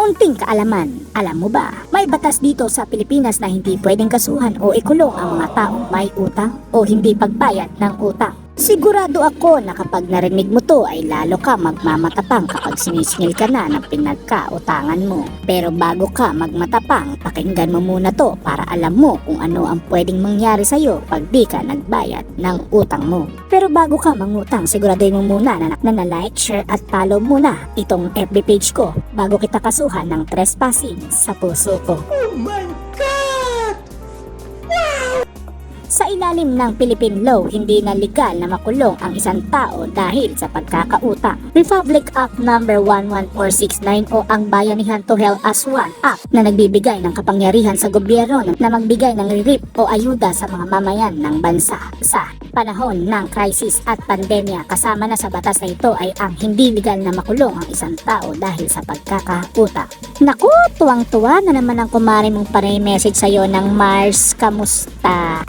Kaunting kaalaman, alam mo ba, may batas dito sa Pilipinas na hindi pwedeng kasuhan o ikulong ang mga taong may utang o hindi pagbayad ng utang. Sigurado ako na kapag narinig mo to ay lalo ka magmamatapang kapag sinisingil ka na ng pinagkautangan mo. Pero bago ka magmatapang, pakinggan mo muna to para alam mo kung ano ang pwedeng mangyari sa'yo pag di ka nagbayad ng utang mo. Pero bago ka mangutang, siguraduhin mo muna na, na, na like, share at follow muna itong FB page ko bago kita kasuhan ng trespassing sa puso ko. Sa ilalim ng Philippine Law, hindi na legal na makulong ang isang tao dahil sa pagkakautang. Republic Act No. 11469 o ang Bayanihan to Hell as One Act na nagbibigay ng kapangyarihan sa gobyerno na magbigay ng relief o ayuda sa mga mamayan ng bansa. Sa panahon ng crisis at pandemya, kasama na sa batas na ito ay ang hindi legal na makulong ang isang tao dahil sa pagkakautang. Naku, tuwang-tuwa na naman ang kumari mong pare-message sa'yo ng Mars, kamusta?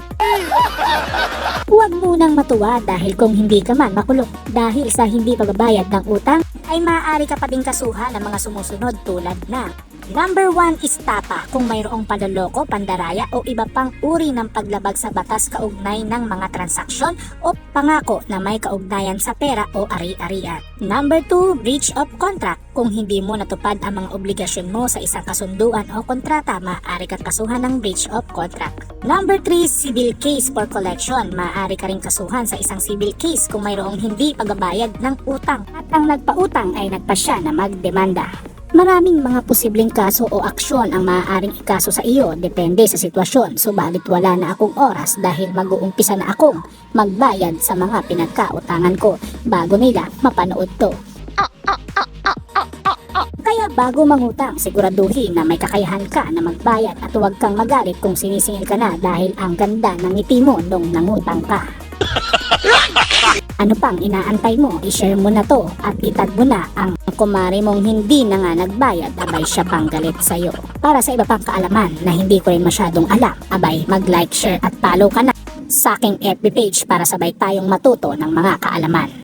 Huwag munang matuwa dahil kung hindi ka man makulong dahil sa hindi pagbabayad ng utang ay maaari ka pa ding kasuhan ng mga sumusunod tulad na Number 1 is tapa kung mayroong panloloko, pandaraya o iba pang uri ng paglabag sa batas kaugnay ng mga transaksyon o pangako na may kaugnayan sa pera o ari-arian. Number 2, breach of contract kung hindi mo natupad ang mga obligasyon mo sa isang kasunduan o kontrata, maaari kang kasuhan ng breach of contract. Number 3, civil case for collection. Maaari ka rin kasuhan sa isang civil case kung mayroong hindi pagbabayad ng utang at ang nagpautang ay nagpasya na magdemanda. Maraming mga posibleng kaso o aksyon ang maaaring ikaso sa iyo depende sa sitwasyon subalit wala na akong oras dahil mag-uumpisa na akong magbayad sa mga pinagkautangan ko bago nila mapanood to. Kaya bago mangutang, siguraduhin na may kakayahan ka na magbayad at huwag kang magalit kung sinisingil ka na dahil ang ganda ng ngiti mo nung nangutang ka. Ano pang inaantay mo? I-share mo na to at itag mo na ang kumari mong hindi na nga nagbayad abay siya pang galit sa'yo. Para sa iba pang kaalaman na hindi ko rin masyadong alam, abay mag-like, share at follow ka na sa aking FB page para sabay tayong matuto ng mga kaalaman.